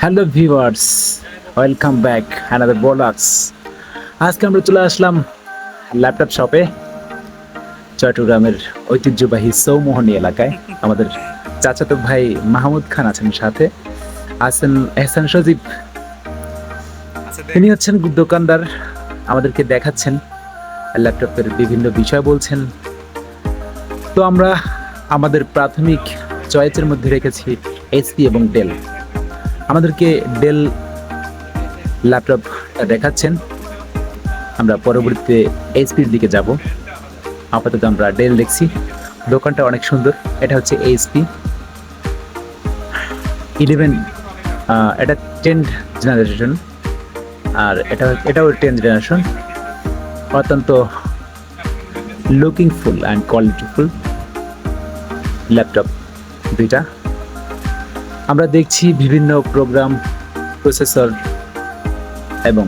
Hello viewers welcome back another বোলাক্স আজকে আমরা চলে আসলাম ল্যাপটপ শপে চট্টগ্রামের ঐতিহ্যবাহী সৌমোহনী এলাকায়। আমাদের চাচাতো ভাই মাহমুদ খান আছেন সাথে। আছেন এহসান সজীব। তিনি হচ্ছেন দোকানদার। আমাদেরকে দেখাচ্ছেন ল্যাপটপের বিভিন্ন বিষয় বলছেন। তো আমরা আমাদের প্রাথমিক চয়েসের মধ্যে রেখেছি এইচপি এবং ডেল। আমাদেরকে ডেল ল্যাপটপ দেখাচ্ছেন। আমরা পরবর্তীতে এইচপির দিকে যাব। আপাতত আমরা ডেল দেখছি। দোকানটা অনেক সুন্দর। এটা হচ্ছে এইচপি ইলেভেন এটা টেন জেনারেশন আর এটা এটাও টেন জেনারেশন অত্যন্ত looking full and qualityful laptop দুইটা। আমরা দেখছি বিভিন্ন প্রোগ্রাম প্রসেসর এবং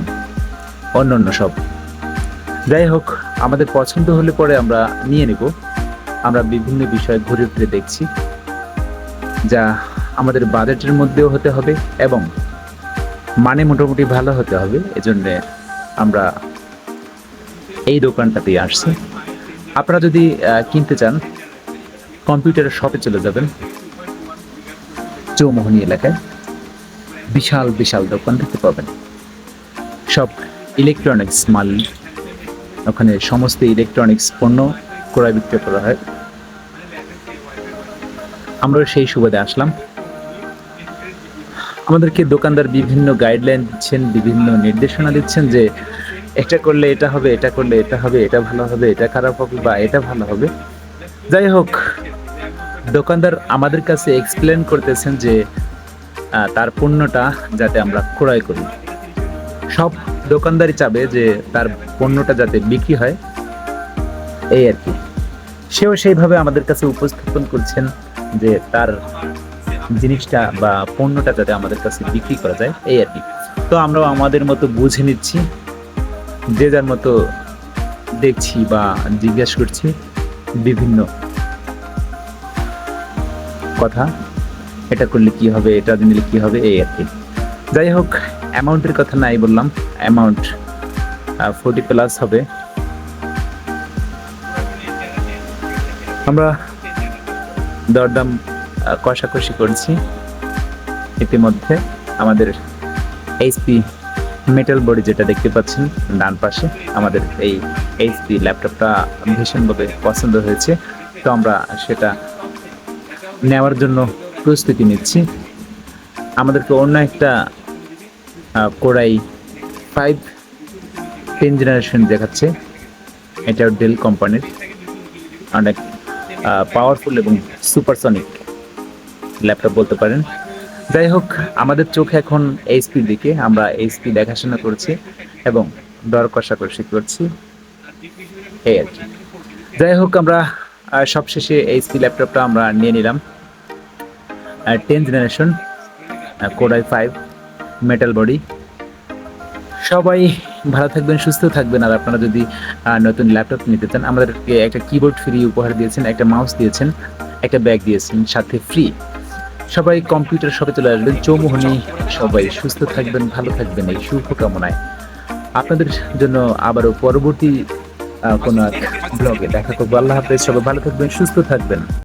অন্যান্য সব। যাই হোক, আমাদের পছন্দ হলে পরে আমরা নিয়ে নেব। আমরা বিভিন্ন বিষয় ঘুরে ফিরে দেখছি, যা আমাদের বাজেটের মধ্যেও হতে হবে এবং মানে মোটামুটি ভালো হতে হবে। এজন্যে আমরা এই দোকানটাতেই আসছি। আপনারা যদি কিনতে চান, কম্পিউটারের শপে চলে যাবেন। চৌমোহনী এলাকায় বিশাল বিশাল দোকান দেখতে পাবেন। সব ইলেকট্রনিক্স মাল, ওখানে সমস্ত ইলেকট্রনিক্স পণ্য ক্রয় বিক্রয় করা হয়। আমরা সেই সুবাদে আসলাম। আমাদেরকে দোকানদার বিভিন্ন গাইডলাইন দিচ্ছেন, বিভিন্ন নির্দেশনা দিচ্ছেন যে এটা করলে এটা হবে, এটা করলে এটা হবে, এটা ভালো হবে, এটা খারাপ হবে বা এটা ভালো হবে। যাই হোক দোকানদার আমাদের কাছে এক্সপ্লেন করতেছেন যে তার পণ্যটা যাতে আমরা ক্রয় করি। সব দোকানদারই চাবে যে, তার পণ্যটা যাতে বিক্রি হয়। এই আর কি। সেও সেইভাবে আমাদের কাছে উপস্থাপন করছেন যে, তার জিনিসটা বা পণ্যটা যাতে আমাদের কাছে বিক্রি করা যায়। এই আর কি। তো আমরাও আমাদের মতো বুঝে নিচ্ছি, যে যার মতো দেখছি বা জিজ্ঞেস করছি বিভিন্ন কথা, এটা করলে কি হবে, এটা নিলে কি হবে, এই আর কি। যাই হোক অ্যামাউন্টের কথা নাই বললাম অ্যামাউন্ট ফোর্টি প্লাস হবে। আমরা দরদাম কষাকষি করছি। ইতিমধ্যে আমাদের এইচপি মেটাল বডি যেটা দেখতে পাচ্ছেন, ডান পাশে, আমাদের এই এইচপি ল্যাপটপটা ভীষণভাবে পছন্দ হয়েছে। তো আমরা সেটা নেওয়ার জন্য প্রস্তুতি নিচ্ছি। আমাদেরকে অন্য একটা কোরাই ফাইভ টেন জেনারেশন দেখাচ্ছে। এটাও ডেল কোম্পানির অনেক পাওয়ারফুল এবং সুপারসনিক ল্যাপটপ বলতে পারেন। যাই হোক, আমাদের চোখ এখন এইচপির দিকে। আমরা এইচপি দেখাশোনা করছি এবং দর কষাকষি করছি এই আর কি। যাই হোক, আমরা আহ, সবশেষে এইচপি ল্যাপটপটা আমরা নিয়ে নিলাম। Ten generation core i five metal body সবাই ভালো থাকবেন সুস্থ থাকবেন আর আপনারা যদি নতুন ল্যাপটপ নিতে চান আমাদেরকে একটা কিবোর্ড ফ্রি উপহার দিয়েছেন একটা মাউস দিয়েছেন একটা ব্যাগ দিয়েছেন সাথে ফ্রি সবাই কম্পিউটার শপে চলে আসবেন। চৌমোহনী সবাই সুস্থ থাকবেন ভালো থাকবেন এই শুভকামনায়। আপনাদের জন্য আবারও পরবর্তী কোনো ব্লগে। দেখা করব। আল্লাহ হাফেজ সবাই ভালো থাকবেন সুস্থ থাকবেন।